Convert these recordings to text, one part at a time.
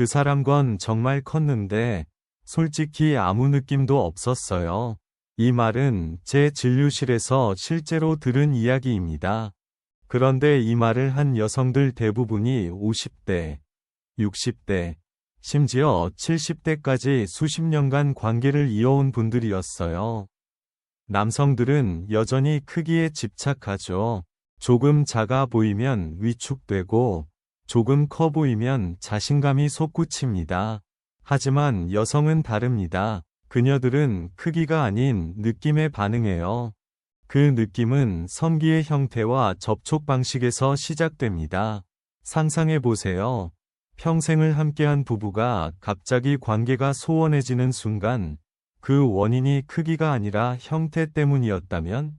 그 사람 건 정말 컸는데 솔직히 아무 느낌도 없었어요. 이 말은 제 진료실에서 실제로 들은 이야기입니다. 그런데 이 말을 한 여성들 대부분이 50대, 60대, 심지어 70대까지 수십 년간 관계를 이어온 분들이었어요. 남성들은 여전히 크기에 집착하죠. 조금 작아 보이면 위축되고 조금 커 보이면 자신감이 솟구칩니다. 하지만 여성은 다릅니다. 그녀들은 크기가 아닌 느낌에 반응해요. 그 느낌은 성기의 형태와 접촉 방식에서 시작됩니다. 상상해 보세요. 평생을 함께한 부부가 갑자기 관계가 소원해지는 순간 그 원인이 크기가 아니라 형태 때문이었다면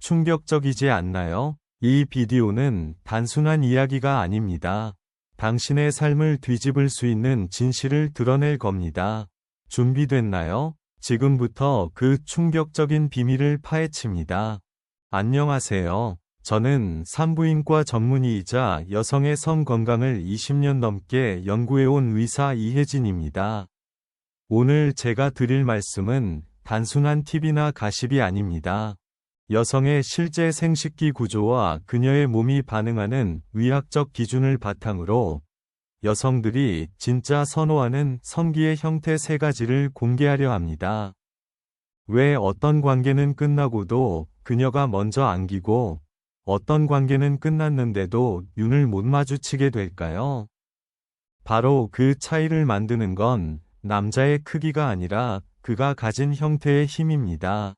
충격적이지 않나요? 이 비디오는 단순한 이야기가 아닙니다. 당신의 삶을 뒤집을 수 있는 진실을 드러낼 겁니다. 준비됐나요? 지금부터 그 충격적인 비밀을 파헤칩니다. 안녕하세요. 저는 산부인과 전문의이자 여성의 성 건강을 20년 넘게 연구해온 의사 이혜진입니다. 오늘 제가 드릴 말씀은 단순한 팁이나 가십이 아닙니다. 여성의 실제 생식기 구조와 그녀의 몸이 반응하는 의학적 기준을 바탕으로 여성들이 진짜 선호하는 성기의 형태 세 가지를 공개하려 합니다. 왜 어떤 관계는 끝나고도 그녀가 먼저 안기고 어떤 관계는 끝났는데도 눈을 못 마주치게 될까요? 바로 그 차이를 만드는 건 남자의 크기가 아니라 그가 가진 형태의 힘입니다.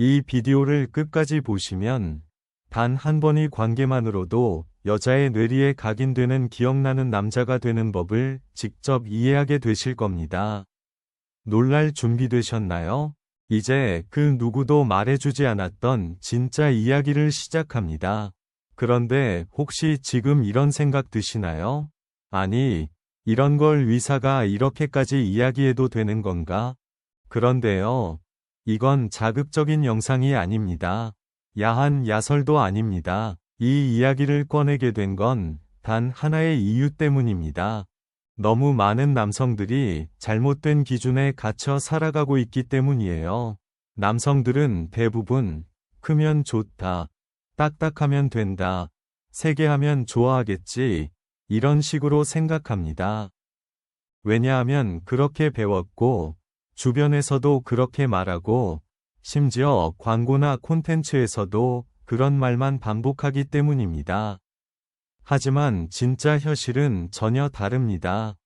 이 비디오를 끝까지 보시면 단 한 번의 관계만으로도 여자의 뇌리에 각인되는 기억나는 남자가 되는 법을 직접 이해하게 되실 겁니다. 놀랄 준비되셨나요? 이제 그 누구도 말해주지 않았던 진짜 이야기를 시작합니다. 그런데 혹시 지금 이런 생각 드시나요? 아니, 이런 걸 의사가 이렇게까지 이야기해도 되는 건가? 그런데요. 이건 자극적인 영상이 아닙니다. 야한 야설도 아닙니다. 이 이야기를 꺼내게 된 건 단 하나의 이유 때문입니다. 너무 많은 남성들이 잘못된 기준에 갇혀 살아가고 있기 때문이에요. 남성들은 대부분 크면 좋다, 딱딱하면 된다, 세게 하면 좋아하겠지, 이런 식으로 생각합니다. 왜냐하면 그렇게 배웠고, 주변에서도 그렇게 말하고, 심지어 광고나 콘텐츠에서도 그런 말만 반복하기 때문입니다. 하지만 진짜 현실은 전혀 다릅니다.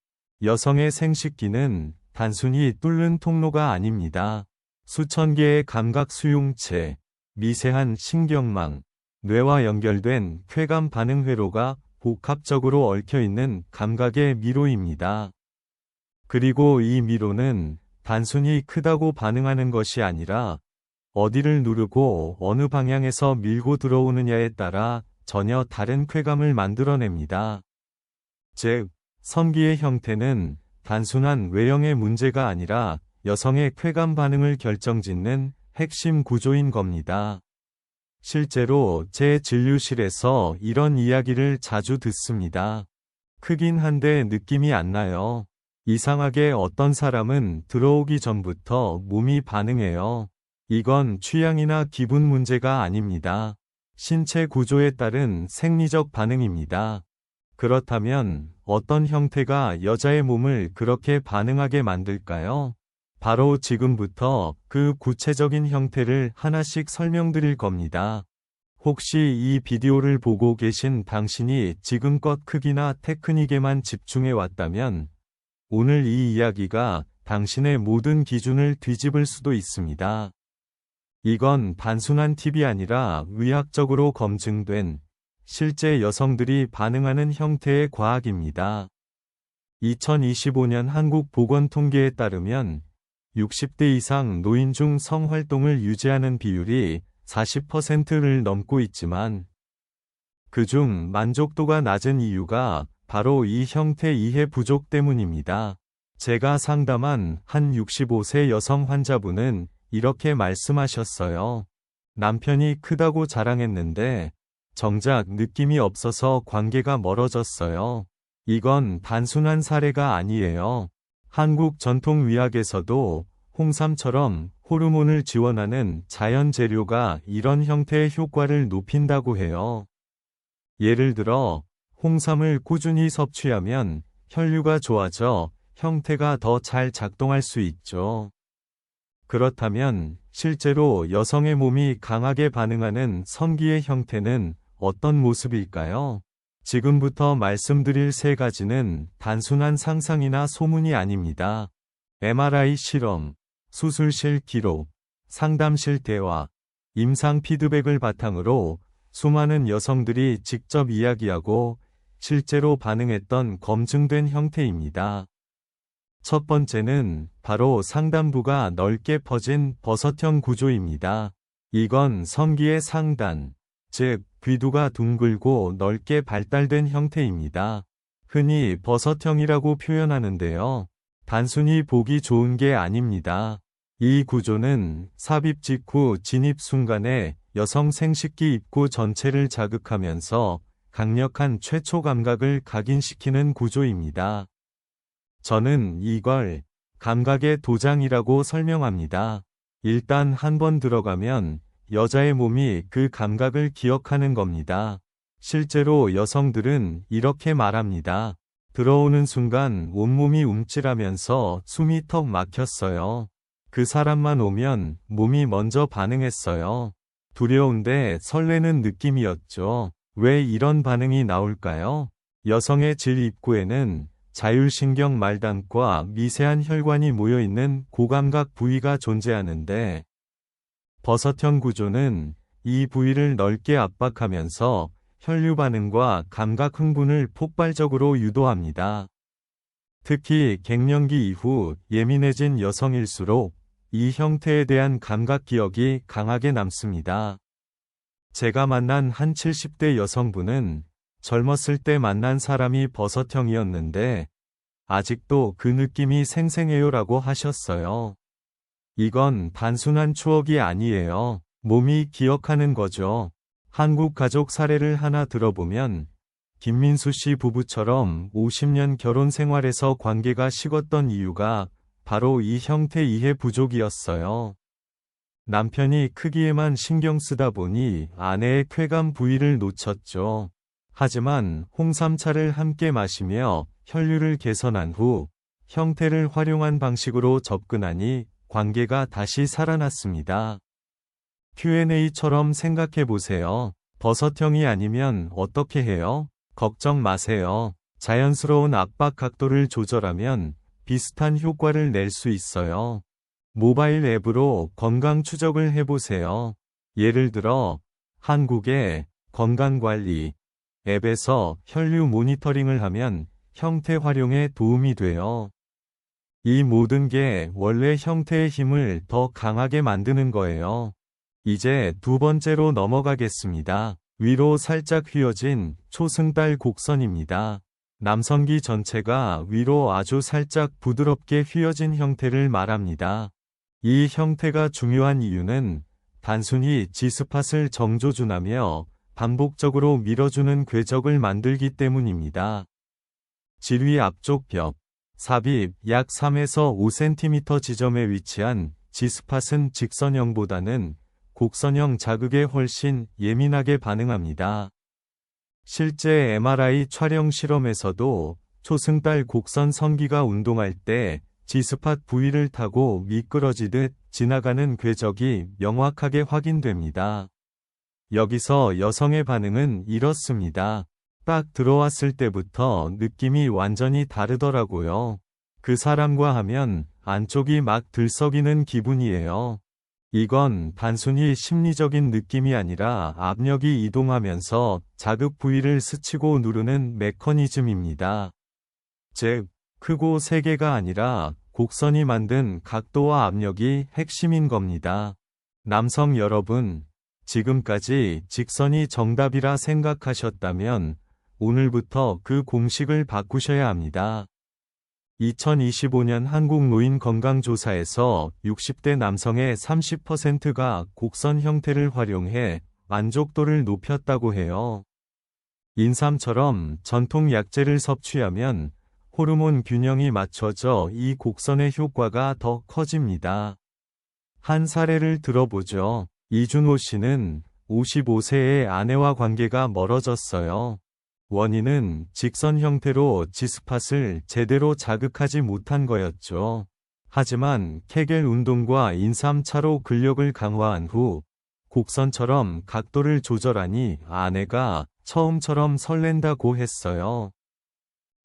여성의 생식기는 단순히 뚫는 통로가 아닙니다. 수천 개의 감각 수용체, 미세한 신경망, 뇌와 연결된 쾌감 반응 회로가 복합적으로 얽혀 있는 감각의 미로입니다. 그리고 이 미로는 단순히 크다고 반응하는 것이 아니라 어디를 누르고 어느 방향에서 밀고 들어오느냐에 따라 전혀 다른 쾌감을 만들어냅니다. 즉, 성기의 형태는 단순한 외형의 문제가 아니라 여성의 쾌감 반응을 결정짓는 핵심 구조인 겁니다. 실제로 제 진료실에서 이런 이야기를 자주 듣습니다. 크긴 한데 느낌이 안 나요. 이상하게 어떤 사람은 들어오기 전부터 몸이 반응해요. 이건 취향이나 기분 문제가 아닙니다. 신체 구조에 따른 생리적 반응입니다. 그렇다면 어떤 형태가 여자의 몸을 그렇게 반응하게 만들까요? 바로 지금부터 그 구체적인 형태를 하나씩 설명드릴 겁니다. 혹시 이 비디오를 보고 계신 당신이 지금껏 크기나 테크닉에만 집중해 왔다면 오늘 이 이야기가 당신의 모든 기준을 뒤집을 수도 있습니다. 이건 단순한 팁이 아니라 의학적으로 검증된 실제 여성들이 반응하는 형태의 과학입니다. 2025년 한국 보건통계에 따르면 60대 이상 노인 중 성활동을 유지하는 비율이 40%를 넘고 있지만 그중 만족도가 낮은 이유가 바로 이 형태 이해 부족 때문입니다. 제가 상담한 한 65세 여성 환자분은 이렇게 말씀하셨어요. 남편이 크다고 자랑했는데 정작 느낌이 없어서 관계가 멀어졌어요. 이건 단순한 사례가 아니에요. 한국 전통 의학에서도 홍삼처럼 호르몬을 지원하는 자연 재료가 이런 형태의 효과를 높인다고 해요. 예를 들어, 홍삼을 꾸준히 섭취하면 혈류가 좋아져 형태가 더 잘 작동할 수 있죠. 그렇다면 실제로 여성의 몸이 강하게 반응하는 성기의 형태는 어떤 모습일까요? 지금부터 말씀드릴 세 가지는 단순한 상상이나 소문이 아닙니다. MRI 실험, 수술실 기록, 상담실 대화, 임상 피드백을 바탕으로 수많은 여성들이 직접 이야기하고 실제로 반응했던 검증된 형태입니다. 첫 번째는 바로 상단부가 넓게 퍼진 버섯형 구조입니다. 이건 성기의 상단, 즉 귀두가 둥글고 넓게 발달된 형태입니다. 흔히 버섯형이라고 표현하는데요. 단순히 보기 좋은 게 아닙니다. 이 구조는 삽입 직후 진입 순간에 여성 생식기 입구 전체를 자극하면서 강력한 최초 감각을 각인시키는 구조입니다. 저는 이걸 감각의 도장이라고 설명합니다. 일단 한 번 들어가면 여자의 몸이 그 감각을 기억하는 겁니다. 실제로 여성들은 이렇게 말합니다. 들어오는 순간 온몸이 움찔하면서 숨이 턱 막혔어요. 그 사람만 오면 몸이 먼저 반응했어요. 두려운데 설레는 느낌이었죠. 왜 이런 반응이 나올까요? 여성의 질 입구에는 자율신경 말단과 미세한 혈관이 모여있는 고감각 부위가 존재하는데 버섯형 구조는 이 부위를 넓게 압박하면서 혈류 반응과 감각 흥분을 폭발적으로 유도합니다. 특히 갱년기 이후 예민해진 여성일수록 이 형태에 대한 감각 기억이 강하게 남습니다. 제가 만난 한 70대 여성분은 젊었을 때 만난 사람이 버섯형이었는데 아직도 그 느낌이 생생해요라고 하셨어요. 이건 단순한 추억이 아니에요. 몸이 기억하는 거죠. 한국 가족 사례를 하나 들어보면 김민수 씨 부부처럼 50년 결혼 생활에서 관계가 식었던 이유가 바로 이 형태 이해 부족이었어요. 남편이 크기에만 신경 쓰다 보니 아내의 쾌감 부위를 놓쳤죠. 하지만 홍삼차를 함께 마시며 혈류를 개선한 후 형태를 활용한 방식으로 접근하니 관계가 다시 살아났습니다. Q&A처럼 생각해 보세요. 버섯형이 아니면 어떻게 해요? 걱정 마세요. 자연스러운 압박 각도를 조절하면 비슷한 효과를 낼 수 있어요. 모바일 앱으로 건강 추적을 해보세요. 예를 들어, 한국의 건강관리 앱에서 혈류 모니터링을 하면 형태 활용에 도움이 돼요. 이 모든 게 원래 형태의 힘을 더 강하게 만드는 거예요. 이제 두 번째로 넘어가겠습니다. 위로 살짝 휘어진 초승달 곡선입니다. 남성기 전체가 위로 아주 살짝 부드럽게 휘어진 형태를 말합니다. 이 형태가 중요한 이유는 단순히 지스팟을 정조준하며 반복적으로 밀어주는 궤적을 만들기 때문입니다. 지위 앞쪽 벽, 삽입 약 3에서 5cm 지점에 위치한 지스팟은 직선형보다는 곡선형 자극에 훨씬 예민하게 반응합니다. 실제 MRI 촬영 실험에서도 초승달 곡선 성기가 운동할 때 지스팟 부위를 타고 미끄러지듯 지나가는 궤적이 명확하게 확인됩니다. 여기서 여성의 반응은 이렇습니다. 딱 들어왔을 때부터 느낌이 완전히 다르더라고요. 그 사람과 하면 안쪽이 막 들썩이는 기분이에요. 이건 단순히 심리적인 느낌이 아니라 압력이 이동하면서 자극 부위를 스치고 누르는 메커니즘입니다. 즉, 크고 세개가 아니라 곡선이 만든 각도와 압력이 핵심인 겁니다. 남성 여러분, 지금까지 직선이 정답이라 생각하셨다면 오늘부터 그 공식을 바꾸셔야 합니다. 2025년 한국 노인 건강조사에서 60대 남성의 30%가 곡선 형태를 활용해 만족도를 높였다고 해요. 인삼처럼 전통 약재를 섭취하면 호르몬 균형이 맞춰져 이 곡선의 효과가 더 커집니다. 한 사례를 들어보죠. 이준호 씨는 55세의 아내와 관계가 멀어졌어요. 원인은 직선 형태로 지스팟을 제대로 자극하지 못한 거였죠. 하지만 케겔 운동과 인삼차로 근력을 강화한 후 곡선처럼 각도를 조절하니 아내가 처음처럼 설렌다고 했어요.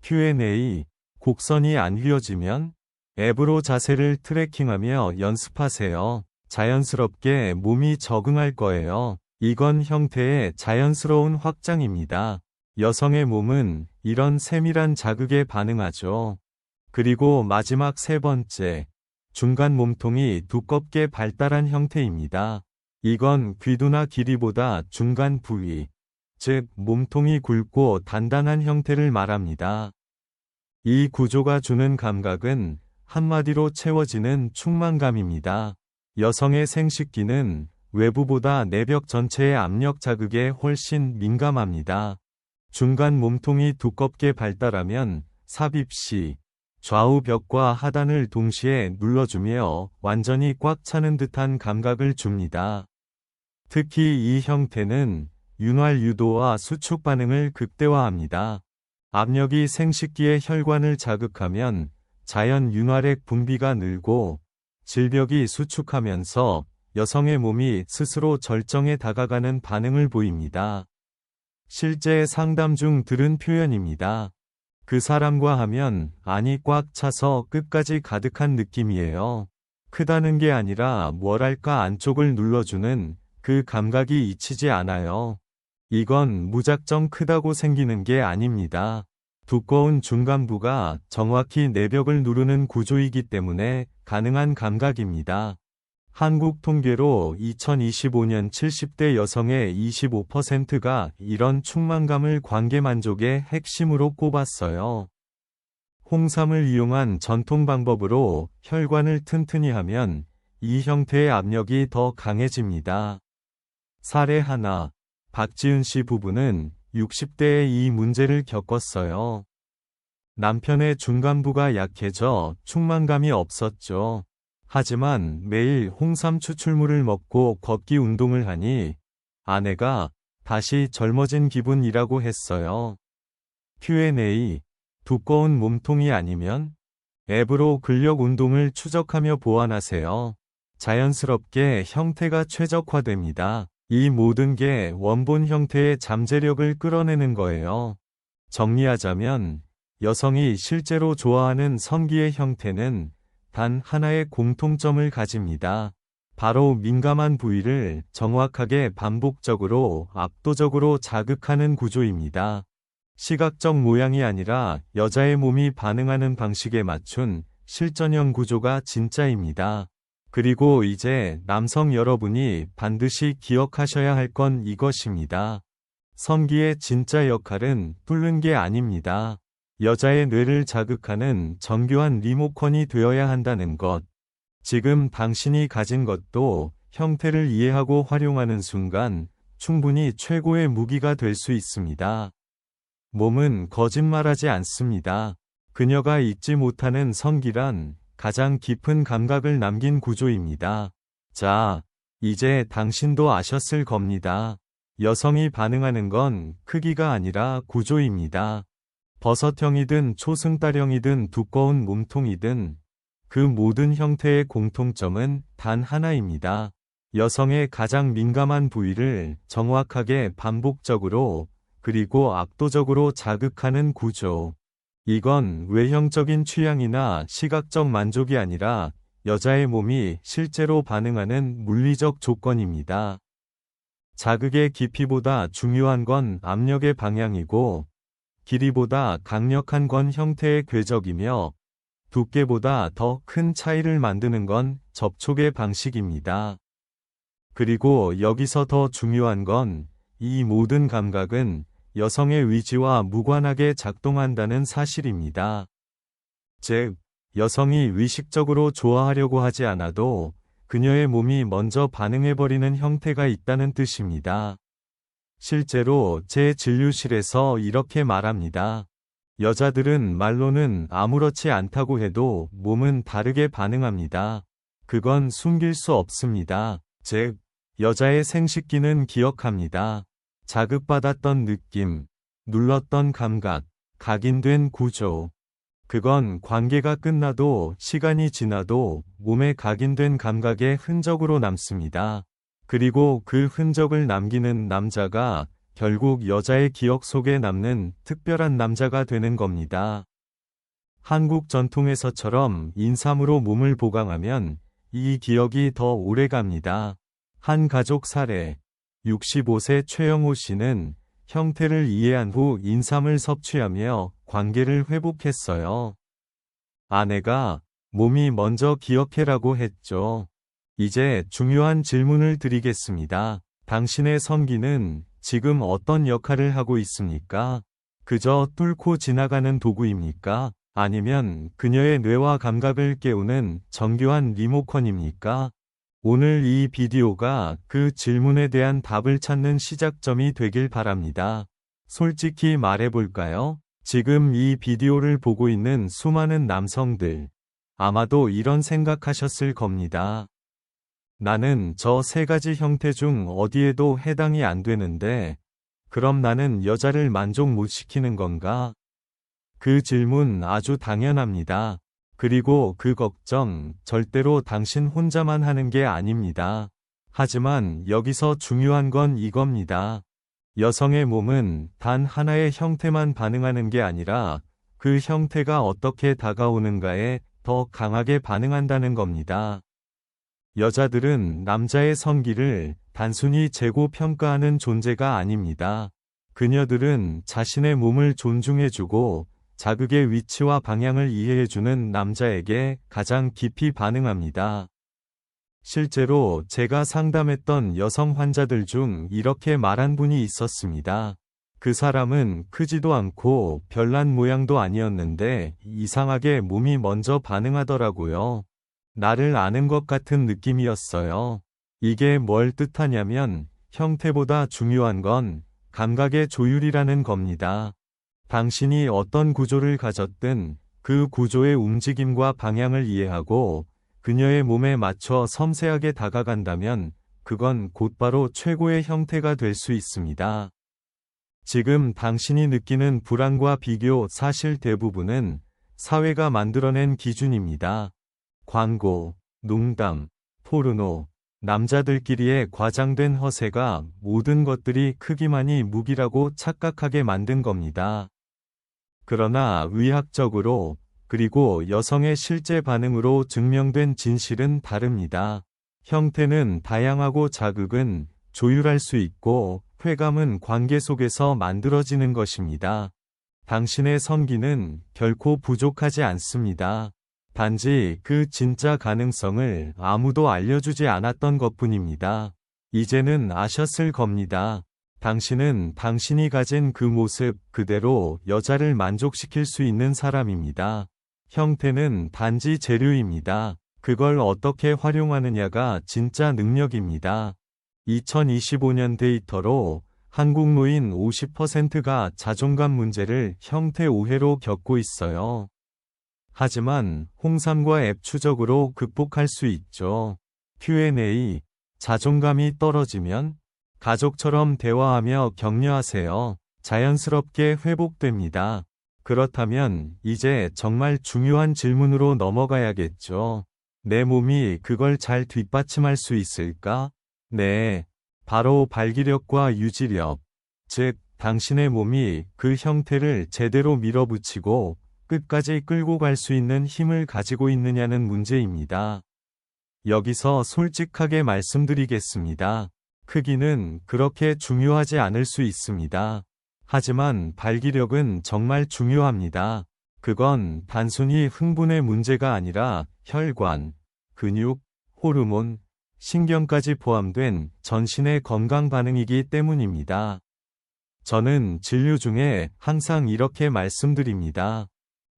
Q&A 곡선이 안 휘어지면 앱으로 자세를 트래킹하며 연습하세요. 자연스럽게 몸이 적응할 거예요. 이건 형태의 자연스러운 확장입니다. 여성의 몸은 이런 세밀한 자극에 반응하죠. 그리고 마지막 세 번째, 중간 몸통이 두껍게 발달한 형태입니다. 이건 귀두나 길이보다 중간 부위, 즉 몸통이 굵고 단단한 형태를 말합니다. 이 구조가 주는 감각은 한마디로 채워지는 충만감입니다. 여성의 생식기는 외부보다 내벽 전체의 압력 자극에 훨씬 민감합니다. 중간 몸통이 두껍게 발달하면 삽입 시 좌우 벽과 하단을 동시에 눌러주며 완전히 꽉 차는 듯한 감각을 줍니다. 특히 이 형태는 윤활 유도와 수축 반응을 극대화합니다. 압력이 생식기의 혈관을 자극하면 자연 윤활액 분비가 늘고 질벽이 수축하면서 여성의 몸이 스스로 절정에 다가가는 반응을 보입니다. 실제 상담 중 들은 표현입니다. 그 사람과 하면 안이 꽉 차서 끝까지 가득한 느낌이에요. 크다는 게 아니라 뭐랄까 안쪽을 눌러주는 그 감각이 잊히지 않아요. 이건 무작정 크다고 생기는 게 아닙니다. 두꺼운 중간부가 정확히 내벽을 누르는 구조이기 때문에 가능한 감각입니다. 한국 통계로 2025년 70대 여성의 25%가 이런 충만감을 관계 만족의 핵심으로 꼽았어요. 홍삼을 이용한 전통 방법으로 혈관을 튼튼히 하면 이 형태의 압력이 더 강해집니다. 사례 하나, 박지은 씨 부부는 60대에 이 문제를 겪었어요. 남편의 중간부가 약해져 충만감이 없었죠. 하지만 매일 홍삼 추출물을 먹고 걷기 운동을 하니 아내가 다시 젊어진 기분이라고 했어요. Q&A 두꺼운 몸통이 아니면 앱으로 근력 운동을 추적하며 보완하세요. 자연스럽게 형태가 최적화됩니다. 이 모든 게 원본 형태의 잠재력을 끌어내는 거예요. 정리하자면 여성이 실제로 좋아하는 성기의 형태는 단 하나의 공통점을 가집니다. 바로 민감한 부위를 정확하게 반복적으로 압도적으로 자극하는 구조입니다. 시각적 모양이 아니라 여자의 몸이 반응하는 방식에 맞춘 실전형 구조가 진짜입니다. 그리고 이제 남성 여러분이 반드시 기억하셔야 할 건 이것입니다. 성기의 진짜 역할은 뚫는 게 아닙니다. 여자의 뇌를 자극하는 정교한 리모컨이 되어야 한다는 것. 지금 당신이 가진 것도 형태를 이해하고 활용하는 순간 충분히 최고의 무기가 될 수 있습니다. 몸은 거짓말하지 않습니다. 그녀가 잊지 못하는 성기란 가장 깊은 감각을 남긴 구조입니다. 자, 이제 당신도 아셨을 겁니다. 여성이 반응하는 건 크기가 아니라 구조입니다. 버섯형이든 초승달형이든 두꺼운 몸통이든 그 모든 형태의 공통점은 단 하나입니다. 여성의 가장 민감한 부위를 정확하게 반복적으로 그리고 압도적으로 자극하는 구조. 이건 외형적인 취향이나 시각적 만족이 아니라 여자의 몸이 실제로 반응하는 물리적 조건입니다. 자극의 깊이보다 중요한 건 압력의 방향이고 길이보다 강력한 건 형태의 궤적이며 두께보다 더 큰 차이를 만드는 건 접촉의 방식입니다. 그리고 여기서 더 중요한 건 이 모든 감각은 여성의 위지와 무관하게 작동한다는 사실입니다. 즉, 여성이 의식적으로 좋아하려고 하지 않아도 그녀의 몸이 먼저 반응해버리는 형태가 있다는 뜻입니다. 실제로 제 진료실에서 이렇게 말합니다. 여자들은 말로는 아무렇지 않다고 해도 몸은 다르게 반응합니다. 그건 숨길 수 없습니다. 즉, 여자의 생식기는 기억합니다. 자극받았던 느낌, 눌렀던 감각, 각인된 구조. 그건 관계가 끝나도 시간이 지나도 몸에 각인된 감각의 흔적으로 남습니다. 그리고 그 흔적을 남기는 남자가 결국 여자의 기억 속에 남는 특별한 남자가 되는 겁니다. 한국 전통에서처럼 인삼으로 몸을 보강하면 이 기억이 더 오래 갑니다. 한 가족 사례. 65세 최영호 씨는 형태를 이해한 후 인삼을 섭취하며 관계를 회복했어요. 아내가 몸이 먼저 기억해라고 했죠. 이제 중요한 질문을 드리겠습니다. 당신의 성기는 지금 어떤 역할을 하고 있습니까? 그저 뚫고 지나가는 도구입니까? 아니면 그녀의 뇌와 감각을 깨우는 정교한 리모컨입니까? 오늘 이 비디오가 그 질문에 대한 답을 찾는 시작점이 되길 바랍니다. 솔직히 말해볼까요? 지금 이 비디오를 보고 있는 수많은 남성들, 아마도 이런 생각하셨을 겁니다. 나는 저 세 가지 형태 중 어디에도 해당이 안 되는데, 그럼 나는 여자를 만족 못 시키는 건가? 그 질문 아주 당연합니다. 그리고 그 걱정 절대로 당신 혼자만 하는 게 아닙니다. 하지만 여기서 중요한 건 이겁니다. 여성의 몸은 단 하나의 형태만 반응하는 게 아니라 그 형태가 어떻게 다가오는가에 더 강하게 반응한다는 겁니다. 여자들은 남자의 성기를 단순히 재고 평가하는 존재가 아닙니다. 그녀들은 자신의 몸을 존중해주고 자극의 위치와 방향을 이해해주는 남자에게 가장 깊이 반응합니다. 실제로 제가 상담했던 여성 환자들 중 이렇게 말한 분이 있었습니다. 그 사람은 크지도 않고 별난 모양도 아니었는데 이상하게 몸이 먼저 반응하더라고요. 나를 아는 것 같은 느낌이었어요. 이게 뭘 뜻하냐면 형태보다 중요한 건 감각의 조율이라는 겁니다. 당신이 어떤 구조를 가졌든 그 구조의 움직임과 방향을 이해하고 그녀의 몸에 맞춰 섬세하게 다가간다면 그건 곧바로 최고의 형태가 될 수 있습니다. 지금 당신이 느끼는 불안과 비교 사실 대부분은 사회가 만들어낸 기준입니다. 광고, 농담, 포르노, 남자들끼리의 과장된 허세가 모든 것들이 크기만이 무기라고 착각하게 만든 겁니다. 그러나 의학적으로 그리고 여성의 실제 반응으로 증명된 진실은 다릅니다. 형태는 다양하고 자극은 조율할 수 있고 쾌감은 관계 속에서 만들어지는 것입니다. 당신의 성기는 결코 부족하지 않습니다. 단지 그 진짜 가능성을 아무도 알려주지 않았던 것 뿐입니다. 이제는 아셨을 겁니다. 당신은 당신이 가진 그 모습 그대로 여자를 만족시킬 수 있는 사람입니다. 형태는 단지 재료입니다. 그걸 어떻게 활용하느냐가 진짜 능력입니다. 2025년 데이터로 한국 노인 50%가 자존감 문제를 형태 오해로 겪고 있어요. 하지만 홍삼과 앱 추적으로 극복할 수 있죠. Q&A 자존감이 떨어지면 가족처럼 대화하며 격려하세요. 자연스럽게 회복됩니다. 그렇다면 이제 정말 중요한 질문으로 넘어가야겠죠. 내 몸이 그걸 잘 뒷받침할 수 있을까? 네. 바로 발기력과 유지력. 즉, 당신의 몸이 그 형태를 제대로 밀어붙이고 끝까지 끌고 갈 수 있는 힘을 가지고 있느냐는 문제입니다. 여기서 솔직하게 말씀드리겠습니다. 크기는 그렇게 중요하지 않을 수 있습니다. 하지만 발기력은 정말 중요합니다. 그건 단순히 흥분의 문제가 아니라 혈관, 근육, 호르몬, 신경까지 포함된 전신의 건강 반응이기 때문입니다. 저는 진료 중에 항상 이렇게 말씀드립니다.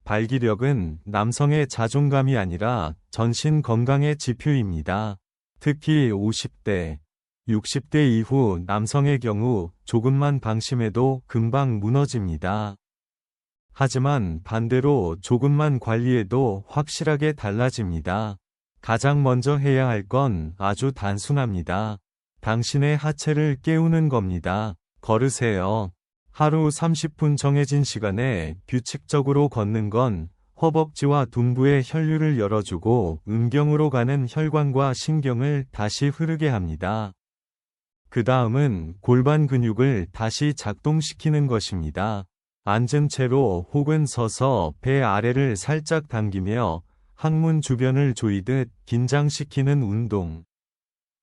발기력은 남성의 자존감이 아니라 전신 건강의 지표입니다. 특히 50대, 60대 이후 남성의 경우 조금만 방심해도 금방 무너집니다. 하지만 반대로 조금만 관리해도 확실하게 달라집니다. 가장 먼저 해야 할 건 아주 단순합니다. 당신의 하체를 깨우는 겁니다. 걸으세요. 하루 30분 정해진 시간에 규칙적으로 걷는 건 허벅지와 둔부의 혈류를 열어주고 음경으로 가는 혈관과 신경을 다시 흐르게 합니다. 그 다음은 골반 근육을 다시 작동시키는 것입니다. 앉은 채로 혹은 서서 배 아래를 살짝 당기며 항문 주변을 조이듯 긴장시키는 운동.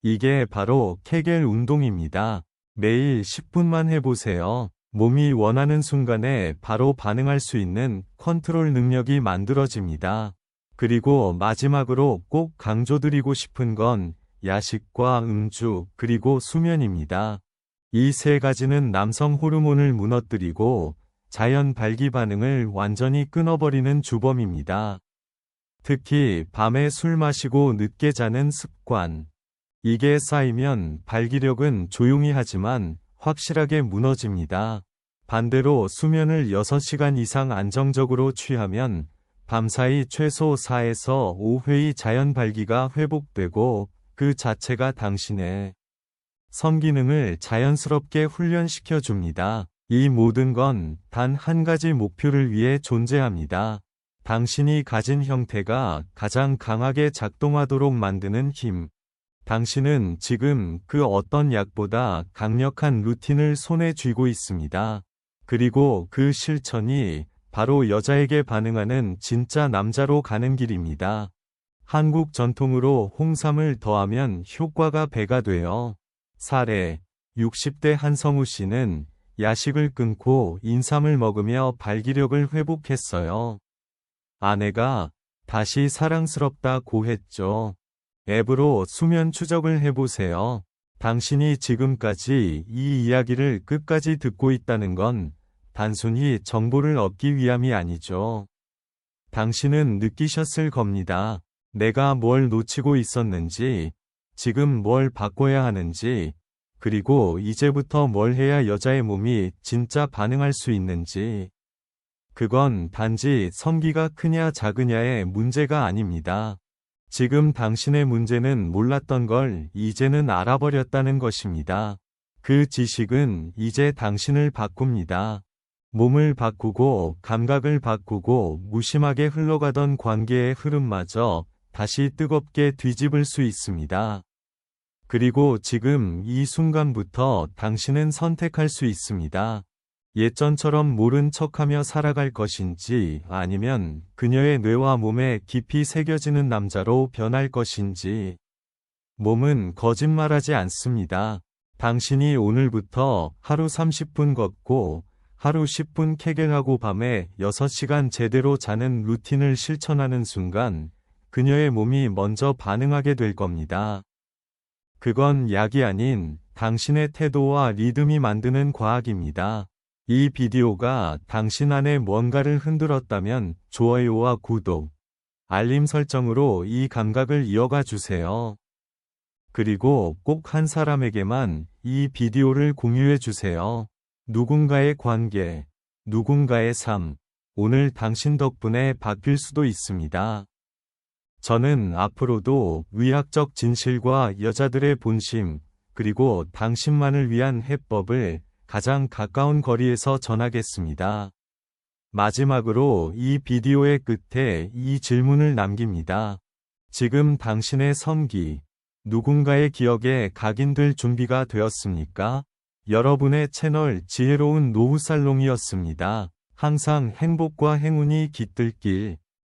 이게 바로 케겔 운동입니다. 매일 10분만 해보세요. 몸이 원하는 순간에 바로 반응할 수 있는 컨트롤 능력이 만들어집니다. 그리고 마지막으로 꼭 강조드리고 싶은 건 야식과 음주, 그리고 수면입니다. 이 세 가지는 남성 호르몬을 무너뜨리고 자연 발기 반응을 완전히 끊어버리는 주범입니다. 특히 밤에 술 마시고 늦게 자는 습관. 이게 쌓이면 발기력은 조용히 하지만 확실하게 무너집니다. 반대로 수면을 6시간 이상 안정적으로 취하면 밤사이 최소 4에서 5회의 자연 발기가 회복되고 그 자체가 당신의 성기능을 자연스럽게 훈련시켜 줍니다. 이 모든 건 단 한 가지 목표를 위해 존재합니다. 당신이 가진 형태가 가장 강하게 작동하도록 만드는 힘. 당신은 지금 그 어떤 약보다 강력한 루틴을 손에 쥐고 있습니다. 그리고 그 실천이 바로 여자에게 반응하는 진짜 남자로 가는 길입니다. 한국 전통으로 홍삼을 더하면 효과가 배가 돼요. 사례 60대 한성우 씨는 야식을 끊고 인삼을 먹으며 발기력을 회복했어요. 아내가 다시 사랑스럽다고 했죠. 앱으로 수면 추적을 해보세요. 당신이 지금까지 이 이야기를 끝까지 듣고 있다는 건 단순히 정보를 얻기 위함이 아니죠. 당신은 느끼셨을 겁니다. 내가 뭘 놓치고 있었는지, 지금 뭘 바꿔야 하는지, 그리고 이제부터 뭘 해야 여자의 몸이 진짜 반응할 수 있는지. 그건 단지 성기가 크냐 작으냐의 문제가 아닙니다. 지금 당신의 문제는 몰랐던 걸 이제는 알아버렸다는 것입니다. 그 지식은 이제 당신을 바꿉니다. 몸을 바꾸고 감각을 바꾸고 무심하게 흘러가던 관계의 흐름마저 다시 뜨겁게 뒤집을 수 있습니다. 그리고 지금 이 순간부터 당신은 선택할 수 있습니다. 예전처럼 모른 척하며 살아갈 것인지 아니면 그녀의 뇌와 몸에 깊이 새겨지는 남자로 변할 것인지. 몸은 거짓말하지 않습니다. 당신이 오늘부터 하루 30분 걷고 하루 10분 케겔하고 밤에 6시간 제대로 자는 루틴을 실천하는 순간 그녀의 몸이 먼저 반응하게 될 겁니다. 그건 약이 아닌 당신의 태도와 리듬이 만드는 과학입니다. 이 비디오가 당신 안에 뭔가를 흔들었다면 좋아요와 구독, 알림 설정으로 이 감각을 이어가 주세요. 그리고 꼭 한 사람에게만 이 비디오를 공유해 주세요. 누군가의 관계, 누군가의 삶, 오늘 당신 덕분에 바뀔 수도 있습니다. 저는 앞으로도 의학적 진실과 여자들의 본심, 그리고 당신만을 위한 해법을 가장 가까운 거리에서 전하겠습니다. 마지막으로 이 비디오의 끝에 이 질문을 남깁니다. 지금 당신의 성기, 누군가의 기억에 각인될 준비가 되었습니까? 여러분의 채널 지혜로운 노후살롱이었습니다. 항상 행복과 행운이 깃들길.